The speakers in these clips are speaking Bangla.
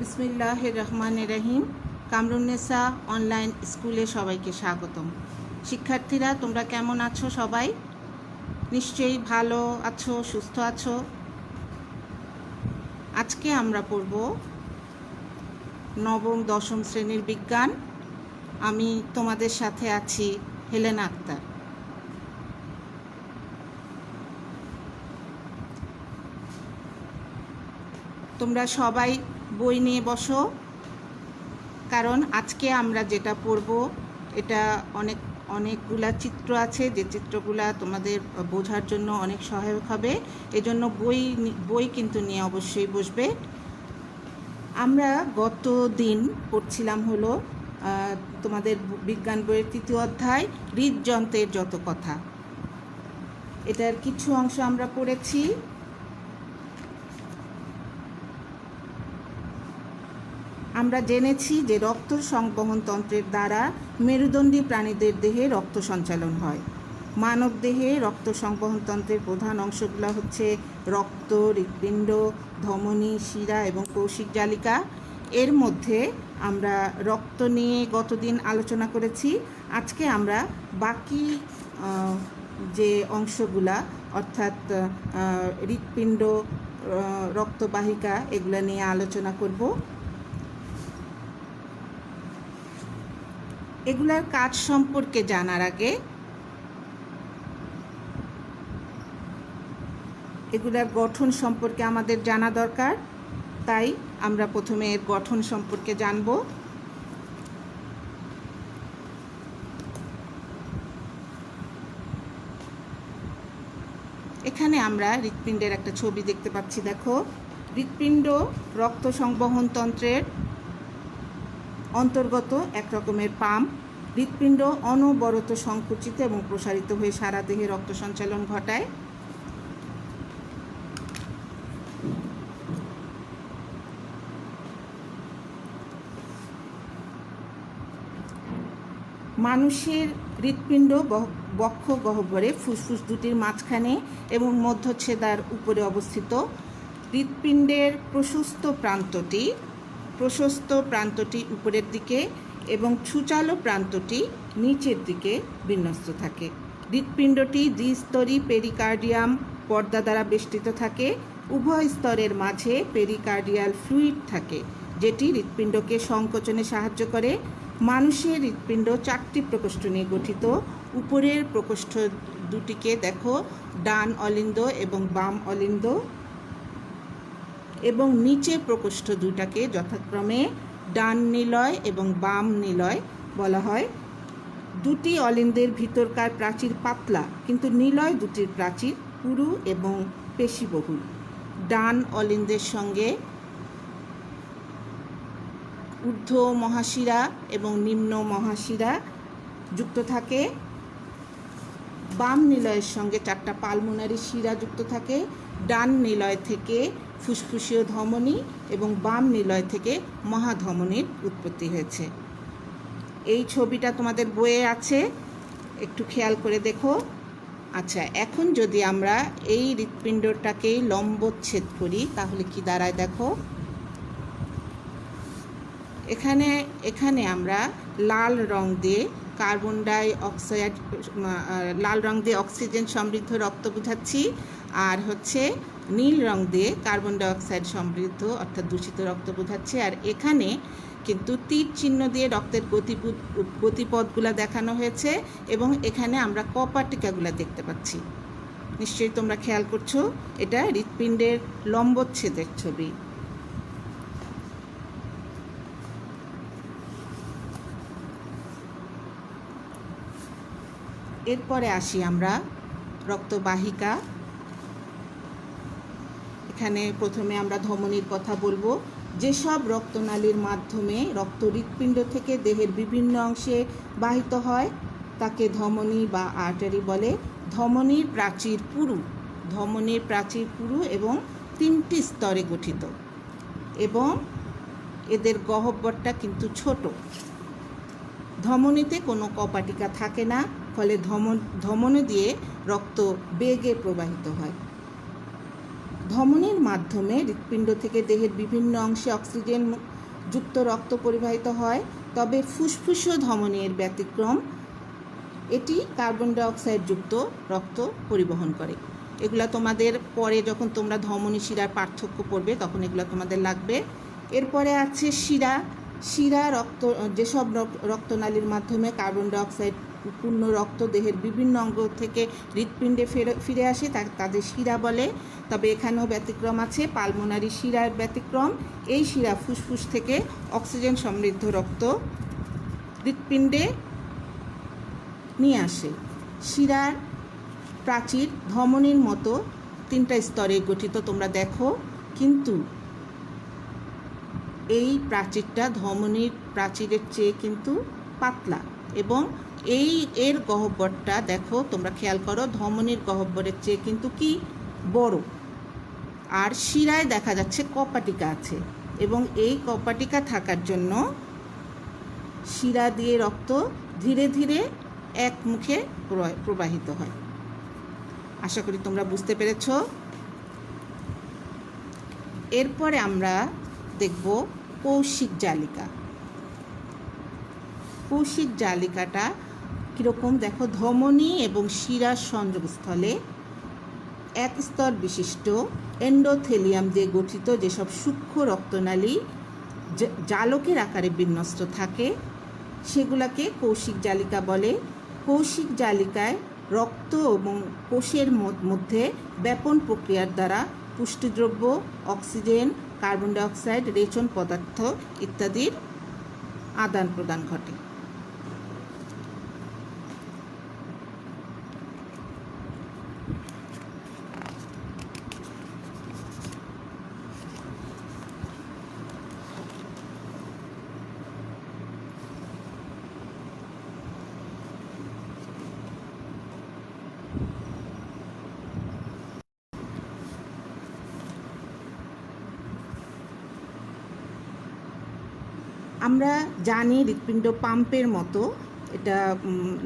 বিসমিল্লাহ রহমান রহিম। কামরুন্নেসা অনলাইন স্কুলে সবাইকে স্বাগতম। শিক্ষার্থীরা, তোমরা কেমন আছো সবাই? নিশ্চয়ই ভালো আছো, সুস্থ আছো? আজকে আমরা পড়ব নবম, দশম শ্রেণির বিজ্ঞান। আমি তোমাদের সাথে আছি হেলেন আক্তার। তোমরা সবাই বই নিয়ে বসো। কারণ আজকে আমরা যেটা পড়ব, এটা অনেক, অনেকগুলা চিত্র আছে। যে চিত্রগুলা তোমাদের বোঝার জন্য অনেক সহায়ক হবে। এজন্য বই বই কিন্তু নিয়ে অবশ্যই বসবে। আমরা গত দিন পড়ছিলাম হলো তোমাদের বিজ্ঞান বইয়ের তৃতীয় অধ্যায়, হৃদযন্ত্রের যত কথা। এটার কিছু অংশ আমরা পড়েছি। আমরা জেনেছি যে রক্ত সংবহন তন্ত্রের দ্বারা মেরুদণ্ডী প্রাণীদের দেহে রক্ত সঞ্চালন হয়। মানব দেহে রক্ত সংবহন তন্ত্রের প্রধান অংশগুলো হচ্ছে রক্ত, হৃৎপিণ্ড, ধমনী, শিরা এবং কৌশিক জালিকা। এর মধ্যে আমরা রক্ত নিয়ে গতদিন আলোচনা করেছি। আজকে আমরা বাকি যে অংশগুলা, অর্থাৎ হৃৎপিণ্ড রক্তবাহিকা এগুলো নিয়ে আলোচনা করব। এগুলার কাজ সম্পর্কে জানার আগে এগুলার গঠন সম্পর্কে আমাদের জানা দরকার। তাই আমরা প্রথমে এর গঠন সম্পর্কে জানব। এখানে আমরা হৃৎপিণ্ডের একটা ছবি দেখতে পাচ্ছি, দেখো। হৃৎপিণ্ড রক্ত সংবহন তন্ত্রের অন্তর্গত এক রকমের পাম্প হৃৎপিণ্ড অনবরত সংকুচিত এবং প্রসারিত হয়ে সারা দেহে রক্ত সঞ্চালন ঘটায়। মানুষের হৃৎপিণ্ড বক্ষ গহ্বরে ফুসফুস দুটির মাঝখানে এবং মধ্যচ্ছেদার উপরে অবস্থিত। হৃৎপিণ্ডের প্রশস্ত প্রান্তটি প্রশস্ত প্রান্তটি উপরের দিকে এবং ছুচালো প্রান্তটি নিচের দিকে বিন্যস্ত থাকে। হৃৎপিণ্ডটি দ্বিস্তরী পেরিকার্ডিয়াম পর্দা দ্বারা বেষ্টিত থাকে। উভয় স্তরের মাঝে পেরিকার্ডিয়াল ফ্লুইড থাকে, যেটি হৃৎপিণ্ডকে সংকোচনে সাহায্য করে। মানুষের হৃৎপিণ্ড চারটি প্রকোষ্ঠ নিয়ে গঠিত। উপরের প্রকোষ্ঠ দুটিকে দেখো, ডান অলিন্দ এবং বাম অলিন্দ। এবং নিচে প্রকোষ্ঠ দুটাকে যথাক্রমে ডান নিলয় এবং বাম নিলয় বলা হয়। দুটি অলিন্দের ভিতরকার প্রাচীর পাতলা, কিন্তু নিলয় দুটির প্রাচীর পুরু এবং পেশিবহুল। ডান অলিন্দের সঙ্গে ঊর্ধ্ব মহাশিরা এবং নিম্ন মহাশিরা যুক্ত থাকে। বাম নিলয়ের সঙ্গে চারটা পালমোনারি শিরা যুক্ত থাকে। ডান নিলয় থেকে ফুসফুসীয় ধমনী এবং বাম নিলয় থেকে মহাধমনীর উৎপত্তি হয়েছে। এই ছবিটা তোমাদের বইয়ে আছে, একটু খেয়াল করে দেখো। আচ্ছা এখন যদি আমরা এই হৃৎপিণ্ডটাকে লম্বচ্ছেদ করি, তাহলে কি দাঁড়ায় দেখো? এখানে এখানে আমরা লাল রং দিয়ে কার্বন ডাই অক্সাইড লাল রং দিয়ে অক্সিজেন সমৃদ্ধ রক্ত বোঝাচ্ছি। আর হচ্ছে নীল রং দিয়ে কার্বন ডাইঅক্সাইড সমৃদ্ধ অর্থাৎ দূষিত রক্ত বোঝাচ্ছে। আর এখানে কিন্তু তীর চিহ্ন দিয়ে রক্তের গতিপথ গতিপথগুলো দেখানো হয়েছে এবং এখানে আমরা কপাটিকাগুলো দেখতে পাচ্ছি। নিশ্চয়ই তোমরা খেয়াল করছ, এটা হৃৎপিণ্ডের লম্বচ্ছেদের ছবি। এরপরে আসি আমরা রক্তবাহিকা এখানে প্রথমে আমরা ধমনীর কথা বলব। যেসব রক্তনালীর মাধ্যমে রক্ত হৃৎপিণ্ড থেকে দেহের বিভিন্ন অংশে বাহিত হয়, তাকে ধমনী বা আর্টারি বলে। ধমনীর প্রাচীর পুরু। ধমনীর প্রাচীর পুরু এবং তিনটি স্তরে গঠিত। এবং এদের গহ্বরটা কিন্তু ছোট। ধমনীতে কোনো কপাটিকা থাকে না, ফলে ধমন, ধমনী দিয়ে রক্ত বেগে প্রবাহিত হয়। ধমনীর মাধ্যমে হৃৎপিণ্ড থেকে দেহের বিভিন্ন অংশে অক্সিজেন যুক্ত রক্ত পরিবাহিত হয়। তবে ফুসফুসীয় ধমনীর ব্যতিক্রম, এটি কার্বন ডাইঅক্সাইড যুক্ত রক্ত পরিবহন করে। এগুলো তোমাদের পরে যখন তোমরা ধমনী শিরার পার্থক্য পড়বে তখন এগুলো তোমাদের লাগবে। এরপরে আছে শিরা। শিরা রক্ত, যেসব রক- রক্তনালীর মাধ্যমে কার্বন ডাইঅক্সাইড পূর্ণ রক্ত দেহের বিভিন্ন অঙ্গ থেকে হৃৎপিণ্ডে ফেরে আসে তাদের শিরা বলে। তবে এখানেও ব্যতিক্রম আছে, পালমোনারি শিরার ব্যতিক্রম। এই শিরা ফুসফুস থেকে অক্সিজেন সমৃদ্ধ রক্ত হৃৎপিণ্ডে নিয়ে আসে। শিরার প্রাচীর ধমনীর মতো তিনটা স্তরে গঠিত, তোমরা দেখো। কিন্তু এই প্রাচীরটা ধমনীর প্রাচীরের চেয়ে কিন্তু পাতলা এবং এই এর গহ্বরটা দেখো, তোমরা খেয়াল করো, ধমনীর গহ্বরের চেয়ে কিন্তু কি বড়? আর শিরায় দেখা যাচ্ছে কপাটিকা আছে এবং এই কপাটিকা থাকার জন্য শিরা দিয়ে রক্ত ধীরে ধীরে এক মুখে প্রবা- প্রবাহিত হয়। আশা করি তোমরা বুঝতে পেরেছ। এরপরে আমরা দেখব কৌশিক জালিকা। কৌশিক জালিকাটা কীরকম? দেখো, ধমনী এবং শিরার সংযোগস্থলে এক স্তর বিশিষ্ট এন্ডোথেলিয়াম দিয়ে গঠিত যেসব সূক্ষ্ম রক্তনালী জালকের আকারে বিন্যস্ত থাকে, সেগুলাকে কৌশিক জালিকা বলে। কৌশিক জালিকায় রক্ত এবং কোষের মধ্যে ব্যাপন প্রক্রিয়ার দ্বারা পুষ্টিদ্রব্য, অক্সিজেন, কার্বন ডাইঅক্সাইড, রেচন পদার্থ ইত্যাদির আদান প্রদান ঘটে। আমরা জানি হৃৎপিণ্ড পাম্পের মতো, এটা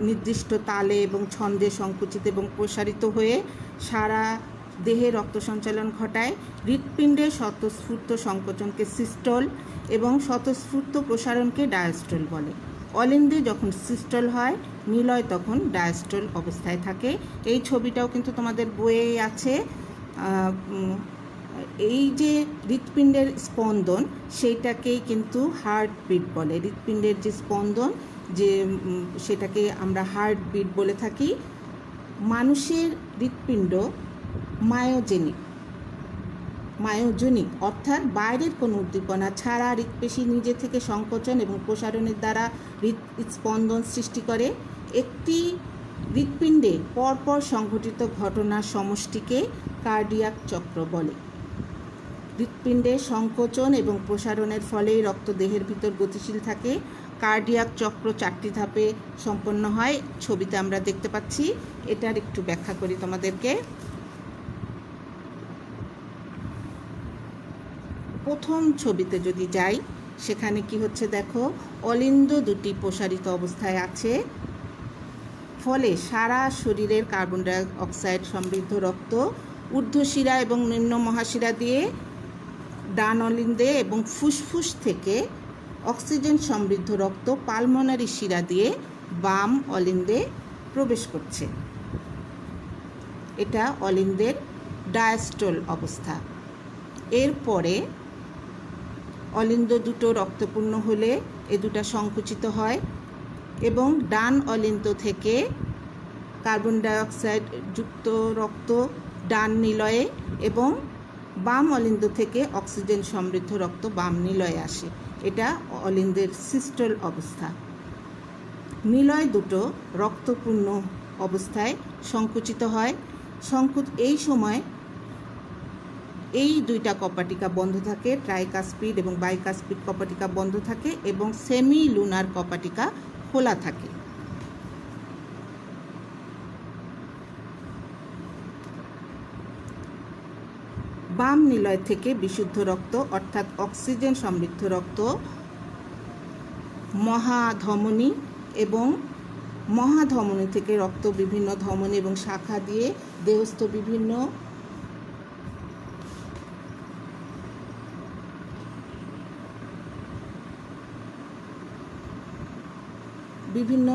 নির্দিষ্ট তালে এবং ছন্দে সংকুচিত এবং প্রসারিত হয়ে সারা দেহে রক্ত সঞ্চালন ঘটায়। হৃৎপিণ্ডের স্বতঃস্ফূর্ত সংকোচনকে সিস্টল এবং স্বতঃস্ফূর্ত প্রসারণকে ডায়াস্টল বলে। অলিন্দে যখন সিস্টল হয়, নিলয় তখন ডায়াস্টল অবস্থায় থাকে। এই ছবিটাও কিন্তু তোমাদের বইয়ে আছে। এই যে হৃৎপিণ্ডের স্পন্দন সেইটাকেই কিন্তু হার্টবিট বলে। হৃৎপিণ্ডের যে স্পন্দন, যে সেটাকে আমরা হার্টবিট বলে থাকি, মানুষের হৃৎপিণ্ড মায়োজেনিক মায়োজনিক অর্থাৎ বাইরের কোনো উদ্দীপনা ছাড়া হৃৎপেশি নিজে থেকে সংকোচন এবং প্রসারণের দ্বারা হৃৎ, স্পন্দন সৃষ্টি করে। একটি হৃৎপিণ্ডে পরপর সংঘটিত ঘটনার সমষ্টিকে কার্ডিয়াক চক্র বলে। হৃৎপিণ্ডে সংকোচন এবং প্রসারণের ফলেই রক্ত দেহের ভিতর গতিশীল থাকে। কার্ডিয়াক চক্র চারটি ধাপে সম্পন্ন হয়। ছবিতে আমরা দেখতে পাচ্ছি, এটার একটু ব্যাখ্যা করি তোমাদেরকে। প্রথম ছবিতে যদি যাই, সেখানে কি হচ্ছে দেখো, অলিন্দ দুটি প্রসারিত অবস্থায় আছে। ফলে সারা শরীরের কার্বন ডাই অক্সাইড সমৃদ্ধ রক্ত, ঊর্ধ্বশিরা এবং নিম্ন মহাশিরা দিয়ে ডান অলিন্দে এবং ফুসফুস থেকে অক্সিজেন সমৃদ্ধ রক্ত পালমোনারি শিরা দিয়ে বাম অলিন্দে প্রবেশ করছে। এটা অলিন্দের ডায়াস্টল অবস্থা। এরপরে অলিন্দ দুটো রক্তপূর্ণ হলে এ দুটা সংকুচিত হয় এবং ডান অলিন্দ থেকে কার্বন ডাইঅক্সাইড যুক্ত রক্ত ডান নিলয়ে এবং বাম অলিন্দ থেকে অক্সিজেন সমৃদ্ধ রক্ত বাম নিলয়ে আসে। এটা অলিন্দের সিস্টল অবস্থা। নিলয় দুটো রক্তপূর্ণ অবস্থায় সংকুচিত হয়। সংকুচ এই সময় এই দুইটা কপাটিকা বন্ধ থাকে, ট্রাইকাস্পিড এবং বাইকাস্পিড কপাটিকা বন্ধ থাকে এবং সেমি লুনার কপাটিকা খোলা থাকে। বাম নিলয় থেকে বিশুদ্ধ রক্ত, অর্থাৎ অক্সিজেন সমৃদ্ধ রক্ত, মহাধমনী এবং মহাধমনী থেকে রক্ত বিভিন্ন ধমনী এবং শাখা দিয়ে দেহস্থ বিভিন্ন বিভিন্ন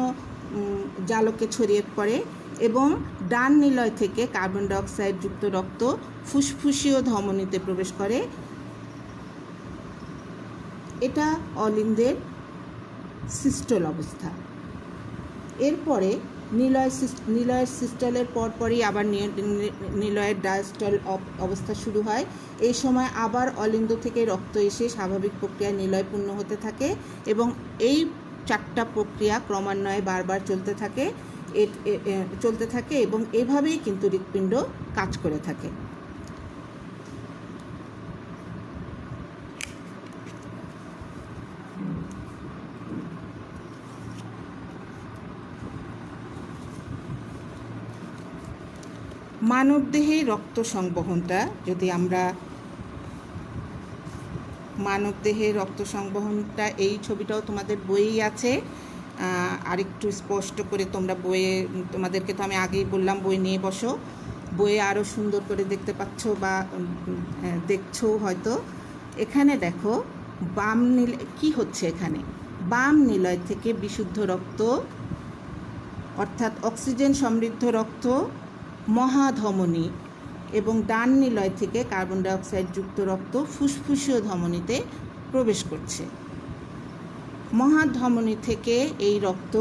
জালকে ছড়িয়ে পড়ে। এবং ডান নিলয় থেকে কার্বন ডাইঅক্সাইড যুক্ত রক্ত ফুসফুসীয় ধমনীতে প্রবেশ করে। এটা অলিন্দের সিস্টল অবস্থা। এরপরে নিলয় নিলয়ের সিস্টলের পরপরই আবার নিলয়ের ডায়াস্টল অব- অবস্থা শুরু হয়। এই সময় আবার অলিন্দ থেকে রক্ত এসে স্বাভাবিক প্রক্রিয়ায় নিলয় পূর্ণ হতে থাকে এবং এই চারটা প্রক্রিয়া ক্রমান্বয়ে বারবার চলতে থাকে। চলতে থাকে এবং এভাবেই কিন্তু হৃৎপিণ্ড কাজ করে থাকে। মানবদেহে রক্ত সংবহনটা, যদি আমরা মানবদেহে রক্ত সংবহনটা, এই ছবিটাও তোমাদের বইয়েই আছে। আরেকটু স্পষ্ট করে তোমরা বইয়ে তোমাদেরকে তো আমি আগেই বললাম বই নিয়ে বসো। বইয়ে আরও সুন্দর করে দেখতে পাচ্ছ বা হ্যাঁ, দেখছ হয়তো। এখানে দেখো বাম নীল কি হচ্ছে এখানে? বাম নিলয় থেকে বিশুদ্ধ রক্ত অর্থাৎ অক্সিজেন সমৃদ্ধ রক্ত মহাধমনী এবং ডান নিলয় থেকে কার্বন ডাইঅক্সাইড যুক্ত রক্ত ফুসফুসীয় ধমনীতে প্রবেশ করছে। মহাধমনী থেকে এই রক্ত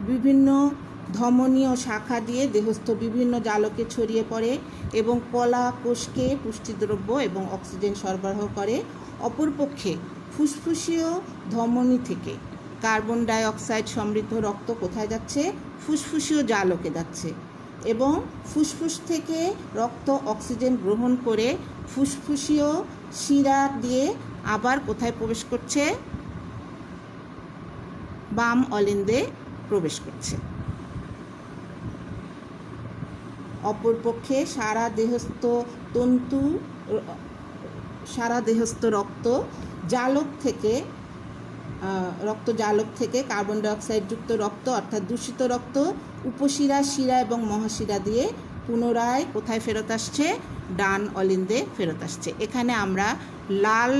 বিভিন্ন ধমনী ও শাখা দিয়ে দেহস্থ বিভিন্ন জালকে ছড়িয়ে পড়ে এবং কলা, কোষকে, পুষ্টিদ্রব্য এবং অক্সিজেন সরবরাহ করে। অপরপক্ষে ফুসফুসীয় ধমনী থেকে কার্বন ডাই অক্সাইড সমৃদ্ধ রক্ত কোথায় যাচ্ছে? ফুসফুসীয় জালকে যাচ্ছে এবং ফুসফুস থেকে রক্ত অক্সিজেন গ্রহণ করে ফুসফুসীয় শিরা দিয়ে আবার কোথায় প্রবেশ করছে? বাম অলিন্দে প্রবেশ করছে। অপরপক্ষে সারা দেহস্থ তন্তু, সারা দেহস্থ রক্ত জালক থেকে রক্ত জালক থেকে কার্বন ডাইঅক্সাইডযুক্ত রক্ত, অর্থাৎ দূষিত রক্ত, উপশিরা, শিরা এবং মহাশিরা দিয়ে পুনরায় কোথায় ফেরত আসছে? ডান অলিন্দে ফেরত আসছে। এখানে আমরা লাল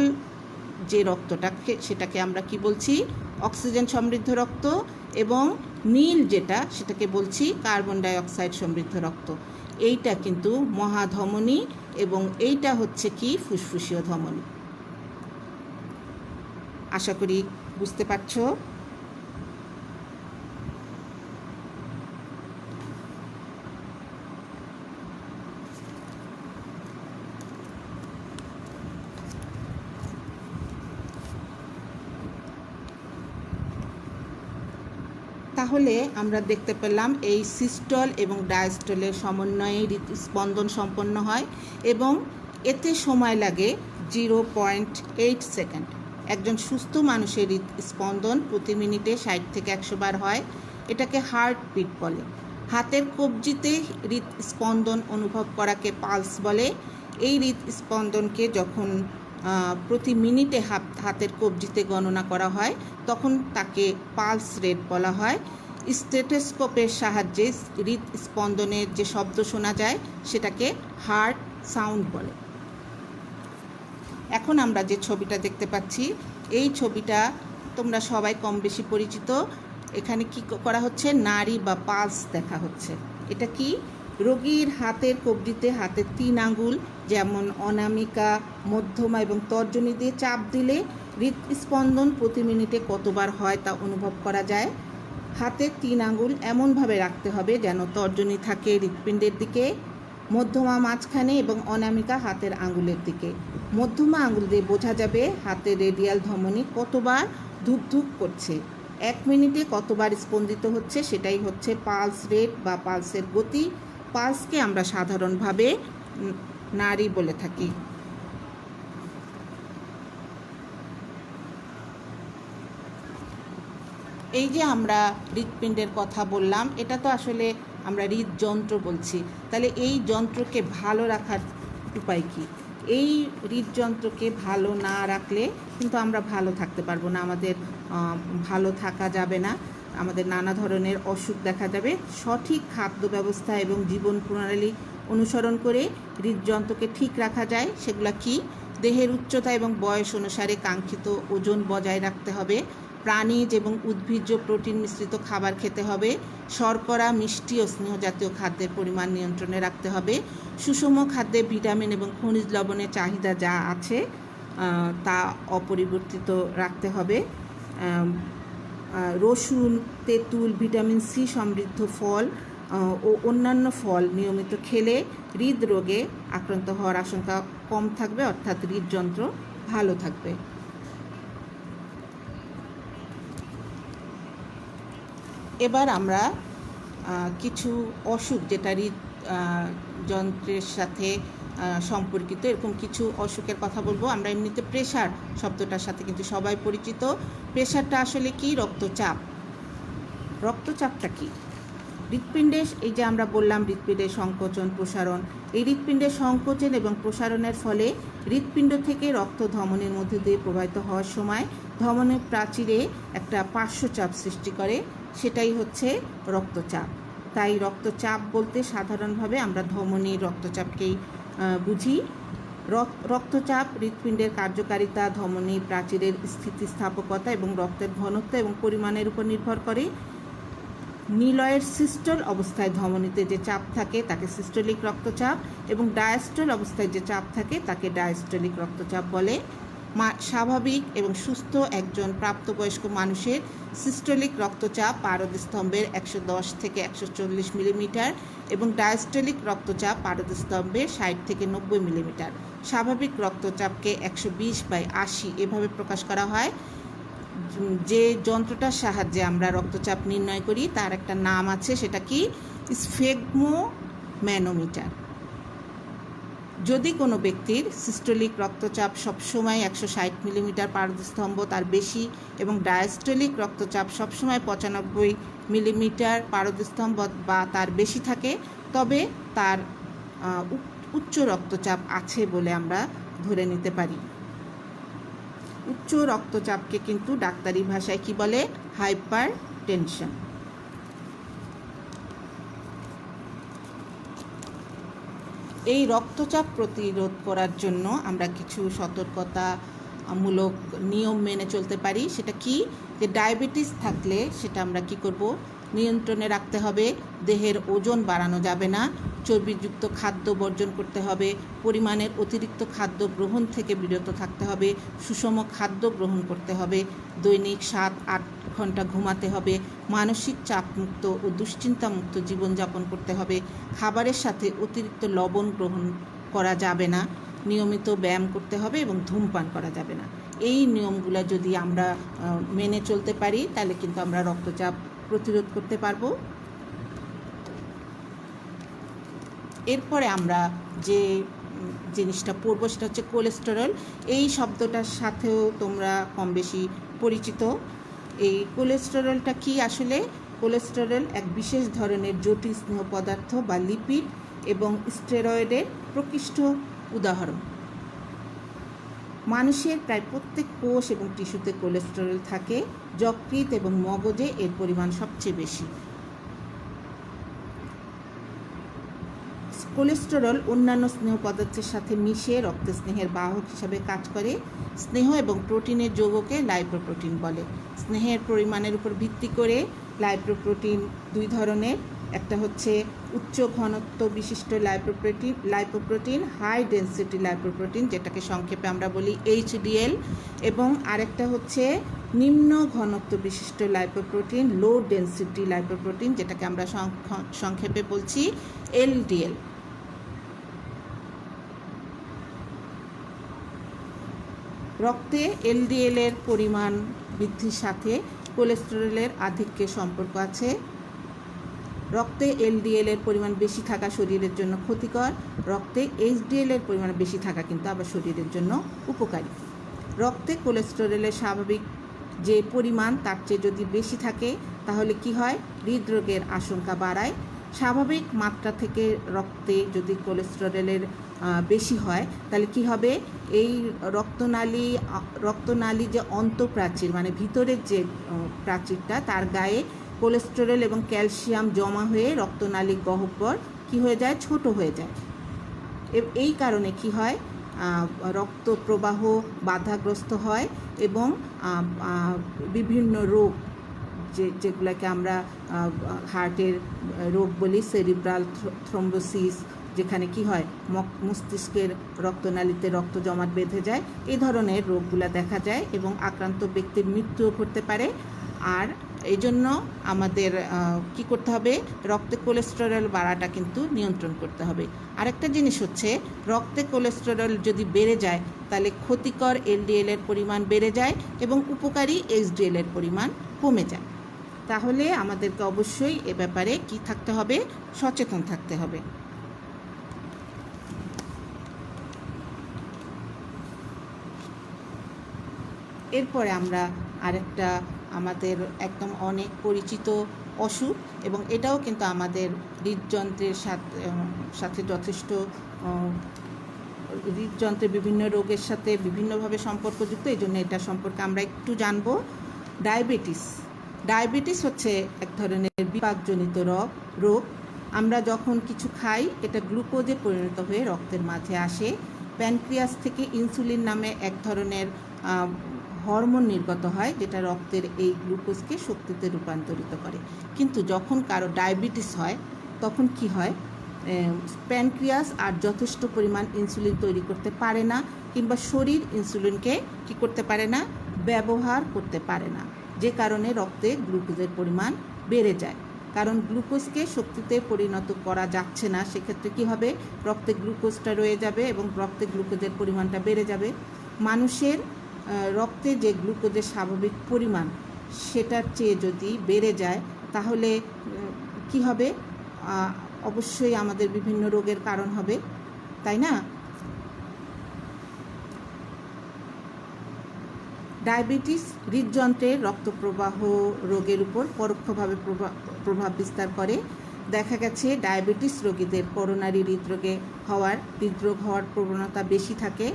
যে রক্তটাকে, সেটাকে আমরা কি বলছি? অক্সিজেন সমৃদ্ধ রক্ত এবং নীল যেটা, সেটাকে বলছি কার্বন ডাইঅক্সাইড সমৃদ্ধ রক্ত। এইটা কিন্তু মহাধমনী এবং এইটা হচ্ছে কি ফুসফুসীয় ধমনী। আশা করি বুঝতে পারছ? তাহলে আমরা দেখতে পেলাম এই সিস্টল এবং ডায়াস্টলের সমন্বয়ে হৃদস্পন্দন সম্পন্ন হয় এবং এতে সময় লাগে জিরো পয়েন্ট এইট সেকেন্ড। একজন সুস্থ মানুষের হৃদস্পন্দন প্রতি মিনিটে ষাট থেকে একশো বার হয়, এটাকে হার্ট বিট বলে। হাতের কবজিতে হৃদস্পন্দন অনুভব করাকে পালস বলে। এই হৃদস্পন্দনকে যখন প্রতি মিনিটে হাত, হাতের কবজিতে গণনা করা হয়। তখন তাকে পালস রেট বলা হয়। স্টেথোস্কোপের সাহায্যে হৃদস্পন্দনের যে শব্দ শোনা যায়, সেটাকে হার্ট সাউন্ড বলে। এখন আমরা যে ছবিটা দেখতে পাচ্ছি, এই ছবিটা তোমরা সবাই কম বেশি পরিচিত। এখানে কি, করা হচ্ছে? নারী বা পালস দেখা হচ্ছে। এটা কি? রোগীর হাতের কবজিতে হাতের তিন আঙ্গুল, যেমন অনামিকা, মধ্যমা এবং তর্জনী দিয়ে চাপ দিলে হৃদস্পন্দন প্রতি মিনিটে কতবার হয় তা অনুভব করা যায়। হাতের তিন আঙ্গুল এমনভাবে রাখতে হবে যেন তর্জনী থাকে হৃৎপিণ্ডের দিকে, মধ্যমা মাঝখানে এবং অনামিকা হাতের আঙ্গুলের দিকে। মধ্যমা আঙ্গুল দিয়ে বোঝা যাবে হাতের রেডিয়াল ধমনী কতবার ধুপ ধুপ করছে। এক মিনিটে কতবার স্পন্দিত হচ্ছে সেটাই হচ্ছে পালস রেট বা পালসের গতি। পালসকে আমরা সাধারণভাবে নারী বলে থাকি। এই যে আমরা হৃৎপিণ্ডের কথা বললাম, এটা তো আসলে আমরা হৃদযন্ত্র বলছি। তাহলে এই যন্ত্রকে ভালো রাখার উপায় কি? এই হৃদযন্ত্রকে ভালো না রাখলে কিন্তু আমরা ভালো থাকতে পারব না, আমাদের ভালো থাকা যাবে না। আমাদের নানা ধরনের অসুখ দেখা যাবে। সঠিক খাদ্য ব্যবস্থা এবং জীবন প্রণালী অনুসরণ করে হৃদযন্ত্রকে ঠিক রাখা যায়। সেগুলো কি? দেহের উচ্চতা এবং বয়স অনুসারে কাঙ্ক্ষিত ওজন বজায় রাখতে হবে। প্রাণীজ এবং উদ্ভিজ্জ প্রোটিন মিশ্রিত খাবার খেতে হবে। শর্করা, মিষ্টি ও স্নেহ জাতীয় খাদ্যের পরিমাণ নিয়ন্ত্রণে রাখতে হবে। সুষম খাদ্যে ভিটামিন এবং খনিজ লবণের চাহিদা যা আছে তা অপরিবর্তিত রাখতে হবে। রসুন, তেঁতুল, ভিটামিন সি সমৃদ্ধ ফল ও অন্যান্য ফল নিয়মিত খেলে হৃদরোগে আক্রান্ত হওয়ার আশঙ্কা কম থাকবে, অর্থাৎ হৃদযন্ত্র ভালো থাকবে। এবার আমরা কিছু অসুখ যেটা হৃদ যন্ত্রের সাথে সম্পর্কিত, এরকম কিছু অসুখের কথা বলব। আমরা এমনিতে প্রেশার শব্দটার সাথে কিন্তু সবাই পরিচিত। প্রেশারটা আসলে কি? রক্তচাপ। রক্তচাপটা কি? হৃৎপিণ্ডের, এই যে আমরা বললাম হৃৎপিণ্ডের সংকোচন, প্রসারণ, এই হৃৎপিণ্ডের সংকোচন এবং প্রসারণের ফলে হৃৎপিণ্ড থেকে রক্ত ধমনের মধ্যে দিয়ে প্রবাহিত হওয়ার সময় ধমনের প্রাচীরে একটা পার্শ্বচাপ সৃষ্টি করে, সেটাই হচ্ছে রক্তচাপ। তাই রক্তচাপ বলতে সাধারণভাবে আমরা ধমনীর রক্তচাপকেই বুঝি। রক- রক্তচাপ, হৃৎপিণ্ডের কার্যকারিতা, ধমনী, প্রাচীরের স্থিতিস্থাপকতা এবং রক্তের ঘনত্ব এবং পরিমাণের উপর নির্ভর করে। নিলয়ের সিস্টল অবস্থায় ধমনীতে যে চাপ থাকে, তাকে সিস্টলিক রক্তচাপ এবং ডায়াস্টল অবস্থায় যে চাপ থাকে, তাকে ডায়াস্টলিক রক্তচাপ বলে। স্বাভাবিক এবং সুস্থ একজন প্রাপ্তবয়স্ক মানুষের সিস্টোলিক রক্তচাপ পারদস্তম্ভের একশো দশ থেকে একশো চল্লিশ মিলিমিটার এবং ডায়াস্টলিক রক্তচাপ পারদস্তম্ভের ষাট থেকে নব্বই মিলিমিটার। স্বাভাবিক রক্তচাপকে একশো বিশ বাই আশি এভাবে প্রকাশ করা হয়। যে যন্ত্রটার সাহায্যে আমরা রক্তচাপ নির্ণয় করি, তার একটা নাম আছে, সেটা কি? স্ফেগমো ম্যানোমিটার যদি কোনো ব্যক্তির সিস্টোলিক রক্তচাপ সবসময় একশো ষাট মিলিমিটার পারদস্তম্ভ তার বেশি এবং ডায়াস্টোলিক রক্তচাপ সবসময় পঁচানব্বই মিলিমিটার পারদস্তম্ভ বা তার বেশি থাকে, তবে তার উচ্চ রক্তচাপ আছে বলে আমরা ধরে নিতে পারি। উচ্চ রক্তচাপকে কিন্তু ডাক্তারি ভাষায় কি বলে? হাইপার টেনশন এই রক্তচাপ প্রতিরোধ করার জন্য আমরা কিছু সতর্কতামূলক নিয়ম মেনে চলতে পারি। সেটা কি? যে ডায়াবেটিস থাকলে সেটা আমরা কি করব? নিয়ন্ত্রণে রাখতে হবে। দেহের ওজন বাড়ানো যাবে না। চর্বিযুক্ত খাদ্য বর্জন করতে হবে। পরিমাণের অতিরিক্ত খাদ্য গ্রহণ থেকে বিরত থাকতে হবে। সুষম খাদ্য গ্রহণ করতে হবে। দৈনিক সাত, আট ঘণ্টা ঘুমাতে হবে, মানসিক চাপমুক্ত ও দুশ্চিন্তামুক্ত জীবনযাপন করতে হবে। খাবারের সাথে অতিরিক্ত লবণ গ্রহণ করা যাবে না। নিয়মিত ব্যায়াম করতে হবে এবং ধূমপান করা যাবে না। এই নিয়মগুলো যদি আমরা মেনে চলতে পারি, তাহলে কিন্তু আমরা রক্তচাপ প্রতিরোধ করতে পারব। এরপরে আমরা যে জিনিসটা পড়ব সেটা হচ্ছে কোলেস্টেরল। এই শব্দটার সাথেও তোমরা কম বেশি পরিচিত। এই কোলেস্টেরলটা কি আসলে? কোলেস্টেরল এক বিশেষ ধরনের জটিল স্নেহ পদার্থ বা লিপিড এবং স্টেরয়েডের প্রকৃষ্ট উদাহরণ। মানুষের প্রায় প্রত্যেক কোষ এবং টিস্যুতে কোলেস্টেরল থাকে যকৃত এবং মগজে এর পরিমাণ সবচেয়ে বেশি। কোলেস্টেরল অন্যান্য স্নেহ পদার্থের সাথে মিশে রক্ত স্নেহের বাহক হিসাবে কাজ করে। স্নেহ এবং প্রোটিনের যৌগকে লাইপোপ্রোটিন বলে। স্নেহের পরিমাণের উপর ভিত্তি করে লাইপোপ্রোটিন দুই ধরনের। একটা হচ্ছে উচ্চ ঘনত্ব বিশিষ্ট lipoprotein lipoprotein, high density lipoprotein যেটাকে সংক্ষেপে আমরা বলি এইচডিএল এবং আরেকটা হচ্ছে নিম্ন ঘনত্ব বিশিষ্ট লাইপোপ্রোটিন, লো ডেন্সিটি লাইপোপ্রোটিন, যেটাকে আমরা সংক্ষেপে বলছি এলডিএল রক্তে এলডিএল এর পরিমাণ বৃদ্ধির সাথে কোলেস্টেরলের আধিক্যের সম্পর্ক আছে। রক্তে এলডিএল এর পরিমাণ বেশি থাকা শরীরের জন্য ক্ষতিকর। রক্তে এইচডিএল এর পরিমাণ বেশি থাকা কিন্তু আবার শরীরের জন্য উপকারী। রক্তে কোলেস্টেরলের স্বাভাবিক যে পরিমাণ, তার চেয়ে যদি বেশি থাকে, তাহলে কি হয়? হৃদরোগের আশঙ্কা বাড়ায়। স্বাভাবিক মাত্রা থেকে রক্তে যদি কোলেস্টেরলের বেশি হয়, তাহলে কি হবে? এই রক্তনালী রক্তনালী যে অন্তঃপ্রাচীর মানে ভিতরের যে প্রাচীরটা, তার গায়ে কোলেস্টেরল এবং ক্যালসিয়াম জমা হয়ে রক্তনালী গহ্বর কি হয়ে যায়? ছোট হয়ে যায়। এই কারণে কি হয়? রক্ত প্রবাহ বাধাগ্রস্ত হয় এবং বিভিন্ন রোগ যে, যেগুলোকে আমরা হার্টের রোগ বলি সেরিব্রাল থ্রোম্বোসিস যেখানে কি হয় মস্তিষ্কের রক্তনালীতে রক্ত জমাট বেঁধে যায়। এই ধরনের রোগগুলা দেখা যায় এবং আক্রান্ত ব্যক্তির মৃত্যুও ঘটতে পারে। আর এই জন্য আমাদের কি করতে হবে? রক্তে কোলেস্টেরল বাড়াটা কিন্তু নিয়ন্ত্রণ করতে হবে। আরেকটা জিনিস হচ্ছে, রক্তে কোলেস্টেরল যদি বেড়ে যায়, তাহলে ক্ষতিকর এলডিএল এর পরিমাণ বেড়ে যায় এবং উপকারী এইচডিএল এর পরিমাণ কমে যায়। তাহলে আমাদেরকে অবশ্যই এ ব্যাপারে কি থাকতে হবে? সচেতন থাকতে হবে। এরপরে আমরা আরেকটা আমাদের একদম অনেক পরিচিত অসুখ এবং এটাও কিন্তু আমাদের হৃদযন্ত্রের সাথে সাথে যথেষ্ট হৃদযন্ত্রের বিভিন্ন রোগের সাথে বিভিন্নভাবে সম্পর্কযুক্ত, এই জন্য এটা সম্পর্কে আমরা একটু জানব। ডায়াবেটিস। ডায়াবেটিস হচ্ছে এক ধরনের বিপাকজনিত রোগ রোগ। আমরা যখন কিছু খাই, এটা গ্লুকোজে পরিণত হয়ে রক্তের মাঝে আসে। প্যানক্রিয়াস থেকে ইনসুলিন নামে এক ধরনের হরমোন নির্গত হয়, যেটা রক্তের এই গ্লুকোজকে শক্তিতে রূপান্তরিত করে। কিন্তু যখন কারও ডায়াবেটিস হয়, তখন কি হয়? প্যানক্রিয়াস আর যথেষ্ট পরিমাণ ইনসুলিন তৈরি করতে পারে না, কিংবা শরীর ইনসুলিনকে কি করতে পারে না? ব্যবহার করতে পারে না। যে কারণে রক্তে গ্লুকোজের পরিমাণ বেড়ে যায়। কারণ গ্লুকোজকে শক্তিতে পরিণত করা যাচ্ছে না, সেক্ষেত্রে কি হবে? রক্তে গ্লুকোজটা রয়ে যাবে এবং রক্তে গ্লুকোজের পরিমাণটা বেড়ে যাবে। মানুষের রক্তে যে গ্লুকোজের স্বাভাবিক পরিমাণ সেটার চেয়ে যদি বেড়ে যায়, তাহলে কি হবে? অবশ্যই আমাদের বিভিন্ন রোগের কারণ হবে, তাই না? ডায়াবেটিস হৃদযন্ত্রের রক্ত প্রবাহ রোগের উপর পরোক্ষভাবে প্রভা- প্রভাব বিস্তার করে। দেখা গেছে, ডায়াবেটিস রোগীদের করোনারি হৃদরোগে হওয়ার, হৃদরোগ হওয়ার প্রবণতা বেশি থাকে।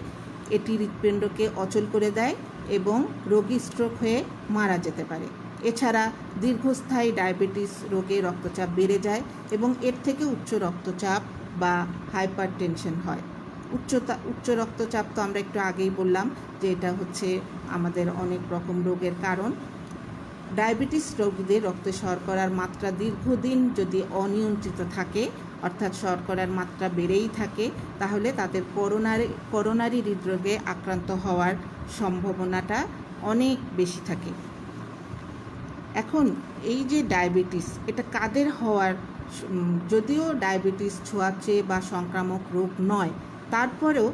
এটি হৃৎপিণ্ডকে অচল করে দেয় এবং রোগী স্ট্রোক হয়ে মারা যেতে পারে। এছাড়া দীর্ঘস্থায়ী ডায়াবেটিস রোগে রক্তচাপ বেড়ে যায় এবং এর থেকে উচ্চ রক্তচাপ বা হাইপার টেনশন হয়। উচ্চতা, উচ্চ রক্তচাপ তো আমরা একটু আগেই বললাম যে এটা হচ্ছে আমাদের অনেক রকম রোগের কারণ। ডায়াবেটিস রোগীদের রক্তে শর্করার মাত্রা দীর্ঘদিন যদি অনিয়ন্ত্রিত থাকে অর্থাৎ শর্করার মাত্রা বেড়েই থাকে, তাহলে তাদের করোনারি করোনারি হৃদরোগে আক্রান্ত হওয়ার সম্ভাবনাটা অনেক বেশি থাকে। এখন এই যে ডায়াবেটিস, এটা কাদের হওয়ার যদিও ডায়াবেটিস ছোঁয়াচে বা সংক্রামক রোগ নয়, তারপরেও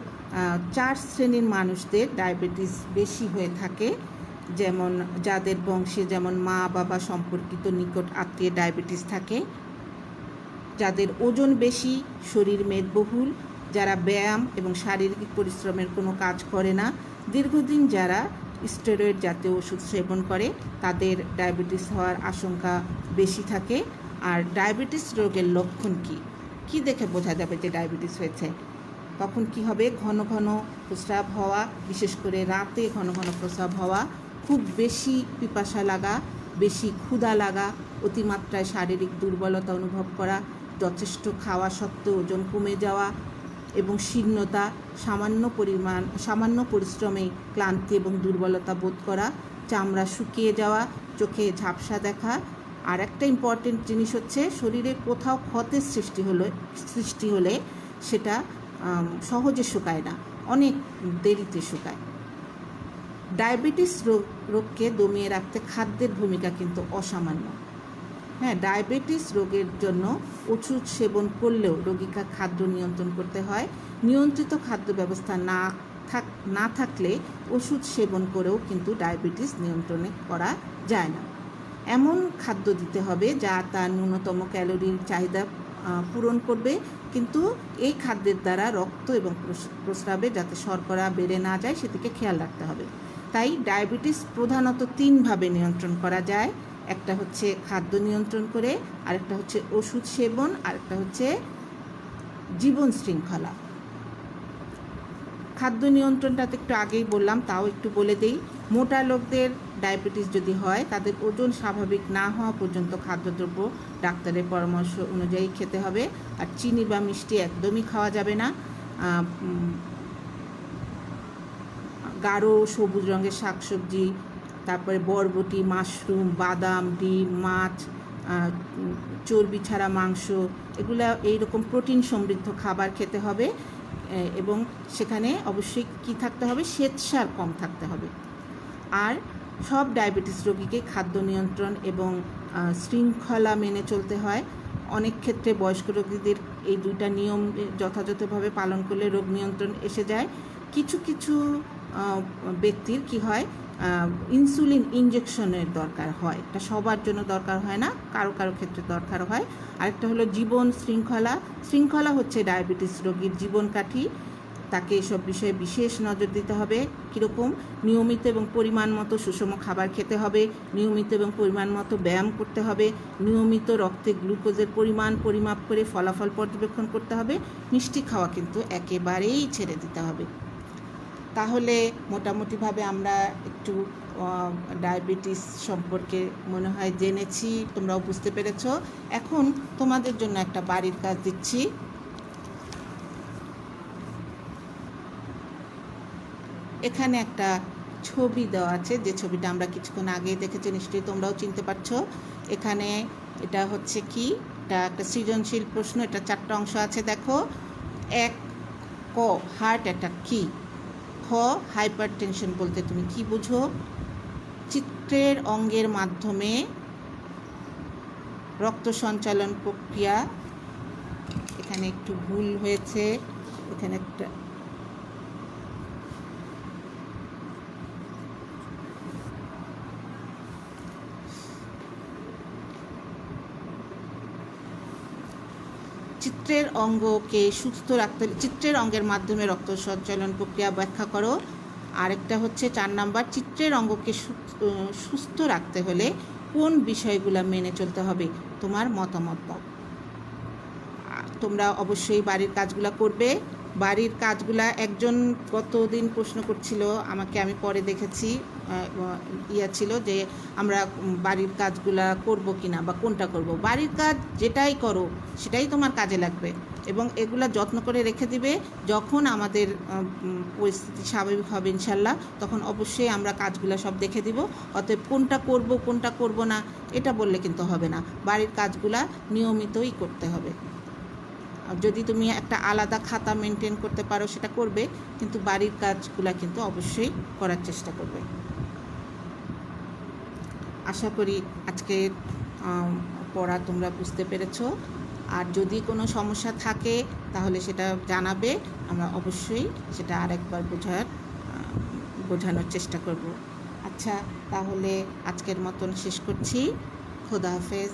চার শ্রেণির মানুষদের ডায়াবেটিস বেশি হয়ে থাকে, যেমন যাদের বংশে যেমন মা বাবা সম্পর্কিত নিকট আত্মীয় ডায়াবেটিস থাকে যাদের ওজন বেশি, শরীর মেদবহুল, যারা ব্যায়াম এবং শারীরিক পরিশ্রমের কোনো কাজ করে না, দীর্ঘদিন যারা স্টেরয়েড জাতীয় ওষুধ সেবন করে, তাদের ডায়াবেটিস হওয়ার আশঙ্কা বেশি থাকে। আর ডায়াবেটিস রোগের লক্ষণ কি? কি দেখে বোঝা যাবে যে ডায়াবেটিস হয়েছে? তখন কি হবে? ঘন ঘন প্রস্রাব হওয়া, বিশেষ করে রাতে ঘন ঘন প্রস্রাব হওয়া, খুব বেশি পিপাসা লাগা, বেশি ক্ষুধা লাগা, অতিমাত্রায় শারীরিক দুর্বলতা অনুভব করা যথেষ্ট খাওয়া সত্ত্বেও ওজন কমে যাওয়া এবং শীর্ণতা সামান্য পরিমাণ, সামান্য পরিশ্রমে ক্লান্তি এবং দুর্বলতা বোধ করা, চামড়া শুকিয়ে যাওয়া, চোখে ঝাপসা দেখা। আর একটা ইম্পর্টেন্ট জিনিস হচ্ছে, শরীরে কোথাও ক্ষতের সৃষ্টি হলো, সৃষ্টি হলে সেটা সহজে শুকায় না, অনেক দেরিতে শুকায়। ডায়াবেটিস রোগ, রোগকে দমিয়ে রাখতে খাদ্যের ভূমিকা কিন্তু অসামান্য। হ্যাঁ ডায়াবেটিস রোগের জন্য ওষুধ সেবন করলেও রোগীকে খাদ্য নিয়ন্ত্রণ করতে হয়। নিয়ন্ত্রিত খাদ্য ব্যবস্থা না থাক, না থাকলে ওষুধ সেবন করেও কিন্তু ডায়াবেটিস নিয়ন্ত্রণে করা যায় না। এমন খাদ্য দিতে হবে যা তার ন্যূনতম ক্যালোরির চাহিদা পূরণ করবে। কিন্তু এই খাদ্যের দ্বারা রক্ত এবং প্রস্রাবে যাতে শর্করা বেড়ে না যায় সেদিকে খেয়াল রাখতে হবে। তাই ডায়াবেটিস প্রধানত তিনভাবে নিয়ন্ত্রণ করা যায়। একটা হচ্ছে খাদ্য নিয়ন্ত্রণ করে, আরেকটা হচ্ছে ওষুধ সেবন, আরেকটা হচ্ছে জীবন শৃঙ্খলা। খাদ্য নিয়ন্ত্রণটা তো একটু আগেই বললাম, তাও একটু বলে দেই। মোটা লোকদের ডায়াবেটিস যদি হয়, তাদের ওজন স্বাভাবিক না হওয়া পর্যন্ত খাদ্যদ্রব্য ডাক্তারের পরামর্শ অনুযায়ী খেতে হবে। আর চিনি বা মিষ্টি একদমই খাওয়া যাবে না। গাঢ় সবুজ রঙের শাকসবজি তারপরে বরবটি, মাশরুম, বাদাম, ডিম, মাছ চর্বি ছাড়া মাংস, এগুলা এইরকম প্রোটিন সমৃদ্ধ খাবার খেতে হবে এবং সেখানে অবশ্যই কি থাকতে হবে? শ্বেতসার কম থাকতে হবে। আর সব ডায়াবেটিস রোগীকে খাদ্য নিয়ন্ত্রণ এবং শৃঙ্খলা মেনে চলতে হয়। অনেক ক্ষেত্রে বয়স্ক রোগীদের এই দুইটা নিয়ম যথাযথভাবে পালন করলে রোগ নিয়ন্ত্রণ এসে যায়। কিছু কিছু ব্যক্তির কি হয় ইনসুলিন ইনজেকশনের দরকার হয়। এটা সবার জন্য দরকার হয় না, কারও কারও ক্ষেত্রে দরকার হয়। আরেকটা হলো জীবন শৃঙ্খলা। শৃঙ্খলা হচ্ছে ডায়াবেটিস রোগীর জীবন কাঠি তাকে এসব বিষয়ে বিশেষ নজর দিতে হবে। কীরকম? নিয়মিত এবং পরিমাণ মতো সুষম খাবার খেতে হবে। নিয়মিত এবং পরিমাণ মতো ব্যায়াম করতে হবে। নিয়মিত রক্তে গ্লুকোজের পরিমাণ পরিমাপ করে ফলাফল পর্যবেক্ষণ করতে হবে। মিষ্টি খাওয়া কিন্তু একেবারেই ছেড়ে দিতে হবে। তাহলে মোটামুটিভাবে আমরা একটু ডায়াবেটিস সম্পর্কে মনে হয় জেনেছি, তোমরাও বুঝতে পেরেছ। এখন তোমাদের জন্য একটা বাড়ির কাজ দিচ্ছি। এখানে একটা ছবি দেওয়া আছে, যে ছবিটা আমরা কিছুক্ষণ আগে দেখেছি, নিশ্চয়ই তোমরাও চিনতে পারছ। এখানে এটা হচ্ছে কি? এটা একটা সৃজনশীল প্রশ্ন, এটা চারটা অংশ আছে, দেখো। এক ক হার্ট অ্যাটাক কি? খ হাইপার টেনশন বলতে তুমি কি বুঝো? চিত্রের অঙ্গের মাধ্যমে রক্ত সঞ্চালন প্রক্রিয়া, এখানে একটু ভুল হয়েছে, এখানে একটা চিত্রের অঙ্গকে সুস্থ রাখতে চিত্রের অঙ্গের মাধ্যমে রক্ত সঞ্চালন প্রক্রিয়া ব্যাখ্যা করো। আরেকটা হচ্ছে চার নাম্বার, চিত্রের অঙ্গকে সুস্থ রাখতে হলে কোন বিষয়গুলো মেনে চলতে হবে? তোমার মতামত দাও। তোমরা অবশ্যই বাড়ির কাজগুলো করবে। বাড়ির কাজগুলা একজন গতদিন প্রশ্ন করছিল, আমাকে আমি পরে দেখেছি। ইয়া ছিল যে আমরা বাড়ির কাজগুলা করব কিনা বা কোনটা করব। বাড়ির কাজ যেটাই করো, সেটাই তোমার কাজে লাগবে এবং এগুলা যত্ন করে রেখে দিবে। যখন আমাদের পরিস্থিতি স্বাভাবিক হবে ইনশাল্লাহ, তখন অবশ্যই আমরা কাজগুলা সব দেখে দিব। অতএব কোনটা করব কোনটা করব না, এটা বললে কিন্তু হবে না। বাড়ির কাজগুলা নিয়মিতই করতে হবে। যদি তুমি একটা আলাদা খাতা মেনটেন করতে পারো, সেটা করবে, কিন্তু বাড়ির কাজগুলা কিন্তু অবশ্যই করার চেষ্টা করবে। আশা করি আজকে পড়া তোমরা বুঝতে পেরেছ। আর যদি কোনো সমস্যা থাকে, তাহলে সেটা জানাবে। আমরা অবশ্যই সেটা আরেকবার বোঝার বোঝানোর চেষ্টা করব। আচ্ছা তাহলে আজকের মতন শেষ করছি। খোদা হাফেজ।